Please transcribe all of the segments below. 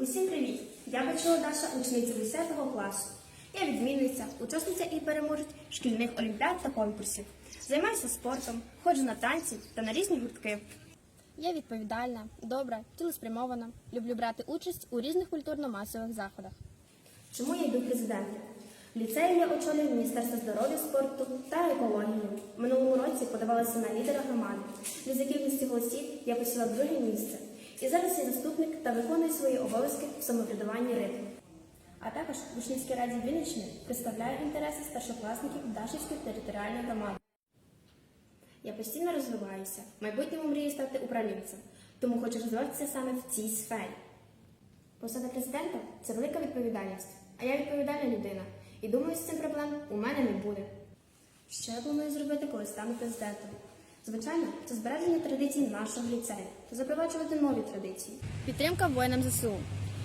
Усім привіт! Я Бачила Даша, учениця 10 класу. Я відмінниця, учасниця і переможець шкільних олімпіад та конкурсів. Займаюся спортом, ходжу на танці та на різні гуртки. Я відповідальна, добра, цілеспрямована. Люблю брати участь у різних культурно-масових заходах. Чому я йду президентом? В ліцеї я очолюю Міністерство здоров'я, спорту та екології. Минулому році подавалася на лідера громади. За кількості голосів я посіла друге місце. І зараз я заступник та виконую свої обов'язки в самоврядуванні РИТ. А також в Учнівській раді Вінниччини представляю інтереси старшокласників Дашівської територіальної громади. Я постійно розвиваюся. В майбутньому мрію стати управлінцем, тому хочу розвиватися саме в цій сфері. Посада президента це велика відповідальність, а я відповідальна людина. І думаю, з цим проблем у мене не буде. Що я планую зробити, коли стану президентом? Звичайно, це збереження традицій нашого ліцею та запроваджувати нові традиції. Підтримка воїнам ЗСУ.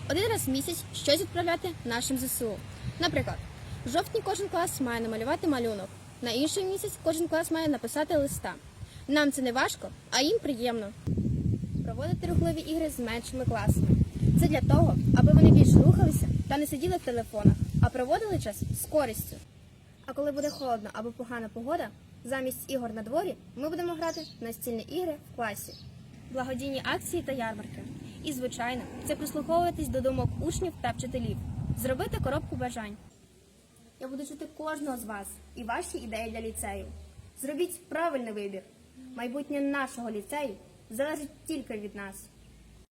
Один раз в місяць щось відправляти нашим ЗСУ. Наприклад, в жовтні кожен клас має намалювати малюнок. На інший місяць кожен клас має написати листа. Нам це не важко, а їм приємно. Проводити рухливі ігри з меншими класами. Це для того, аби вони більше рухалися та не сиділи в телефонах, а проводили час з користю. А коли буде холодно або погана погода, замість ігор на дворі ми будемо грати в настільні ігри в класі, благодійні акції та ярмарки. І, звичайно, це прислуховуватись до думок учнів та вчителів, зробити коробку бажань. Я буду чути кожного з вас і ваші ідеї для ліцею. Зробіть правильний вибір. Майбутнє нашого ліцею залежить тільки від нас.